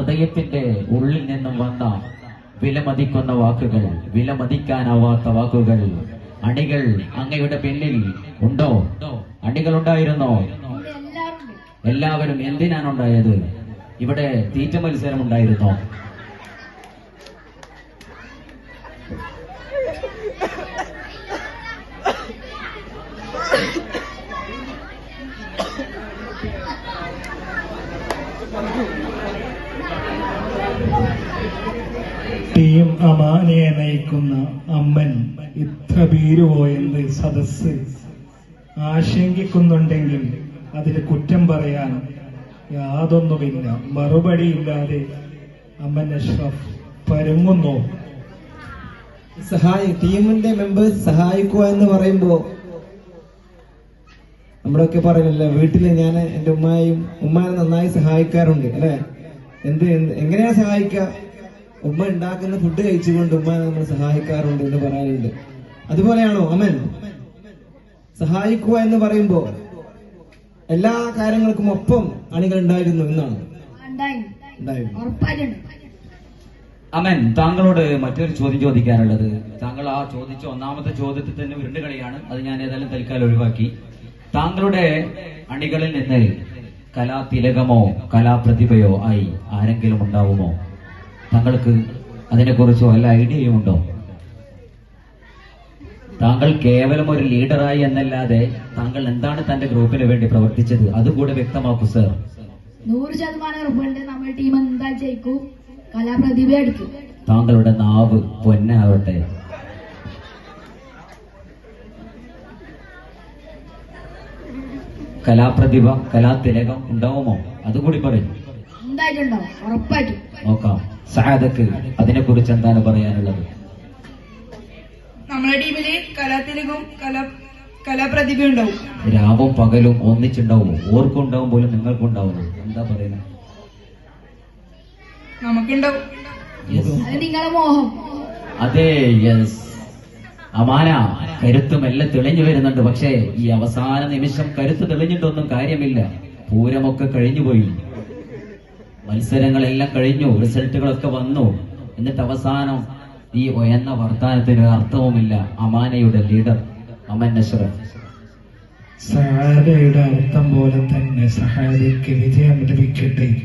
ഹൃദയത്തിന്റെ ഉള്ളിൽ നിന്നും വന്ന വിലമതിക്കുന്ന വാക്കുകൾ വിലമതിക്കാനാവാത്ത വാക്കുകൾ അണികൾ അങ്ങയുടെ പിന്നിൽ ഉണ്ടോ അണികൾ ഉണ്ടായിരുന്നോ എല്ലാവരും എന്തിനാണ് ഉണ്ടായത് ഇവിടെ തീറ്റ മത്സരം ഉണ്ടായിരുന്നോ ടീം അമാനയെ നയിക്കുന്ന അമ്മൻ ഇത്ര ഭീരുവോ എന്ന് സദസ് ആശങ്കിക്കുന്നുണ്ടെങ്കിൽ അതിന് കുറ്റം പറയാൻ യാതൊന്നുമില്ല. മറുപടിയില്ലാതെ അമ്മൻ അഷ്റഫ് പരുങ്ങുന്നു. സഹായി ടീമിന്റെ മെമ്പേഴ്സ് സഹായിക്കുക എന്ന് പറയുമ്പോ നമ്മളൊക്കെ പറയണല്ലേ വീട്ടിൽ ഞാൻ എന്റെ ഉമ്മയും ഉമ്മാനെ നന്നായി സഹായിക്കാറുണ്ട് അല്ലെ? എന്ത് എങ്ങനെയാ സഹായിക്കുക ഉമ്മ ഉണ്ടാക്കുന്ന ഫുഡ് കഴിച്ചുകൊണ്ട് ഉമ്മാനെ നമ്മൾ സഹായിക്കാറുണ്ട് എന്ന് പറയാറുണ്ട്. അതുപോലെയാണോ? അമൻ? സഹായിക്കുക എന്ന് പറയുമ്പോ എല്ലാ കാര്യങ്ങൾക്കും ഒപ്പം അണികൾ ഉണ്ടായിരുന്നു എന്നാണ്. അമൻ താങ്കളോട് മറ്റൊരു ചോദ്യം ചോദിക്കാനുള്ളത്. താങ്കൾ ആ ചോദിച്ച ഒന്നാമത്തെ ചോദ്യത്തിൽ തന്നെ ഉരുണ്ട് കളിയാണ്. അത് ഞാൻ ഏതായാലും തൽക്കാലം ഒഴിവാക്കി. താങ്കളുടെ അണികളിൽ നിന്ന് കലാതിലകമോ കലാപ്രതിഭയോ ആയി ആരെങ്കിലും ഉണ്ടാവുമോ? താങ്കൾക്ക് അതിനെക്കുറിച്ച് വല്ല ഐഡിയയും ഉണ്ടോ? താങ്കൾ കേവലം ഒരു ലീഡറായി എന്നല്ലാതെ താങ്കൾ എന്താണ് തന്റെ ഗ്രൂപ്പിന് വേണ്ടി പ്രവർത്തിച്ചത്? അതുകൂടെ വ്യക്തമാക്കൂ സർ. നൂറ് ശതമാനം ഉറപ്പുണ്ട്. നമ്മുടെ ടീം എന്താ ജയിക്കൂ? കലാപ്രതിഭ എടുക്കും. താങ്കളുടെ നാവ് പൊന്നാവട്ടെ. കലാപ്രതിഭ കലാതിലകം ഉണ്ടാവുമോ? അതുകൂടി പറയും. നോക്കാം. സഹാദക്ക് അതിനെക്കുറിച്ച് എന്താണ് പറയാനുള്ളത്? നമ്മുടെ ടീമിൽ കലാതിലകവും കലാ കലാപ്രതിഭ ഉണ്ടാവും. രാവും പകലും ഒന്നിച്ചുണ്ടാവുമോ? ഓർക്കുണ്ടാവും പോലും നിങ്ങൾക്കും ഉണ്ടാവുമോ എന്താ പറയുന്നത് നമുക്കുണ്ടാവും. അതെ യെസ് അമാന കരുത്തും എല്ലാം തെളിഞ്ഞു വരുന്നുണ്ട്. പക്ഷേ ഈ അവസാന നിമിഷം കരുത്ത് തെളിഞ്ഞിട്ടൊന്നും കാര്യമില്ല. പൂരമൊക്കെ കഴിഞ്ഞുപോയി മത്സരങ്ങളെല്ലാം കഴിഞ്ഞു. റിസൾട്ടുകളൊക്കെ വന്നു. എന്നിട്ട് അവസാനം ഈ ഉയർന്ന വർത്താനത്തിന് അർത്ഥവുമില്ല. അമാനയുടെ ലീഡർ അമൻ നഷ്റഫ് സഹാരയുടെ അർത്ഥം പോലെ തന്നെ സഹാദയ്ക്ക് വിജയം ലഭിക്കട്ടെ.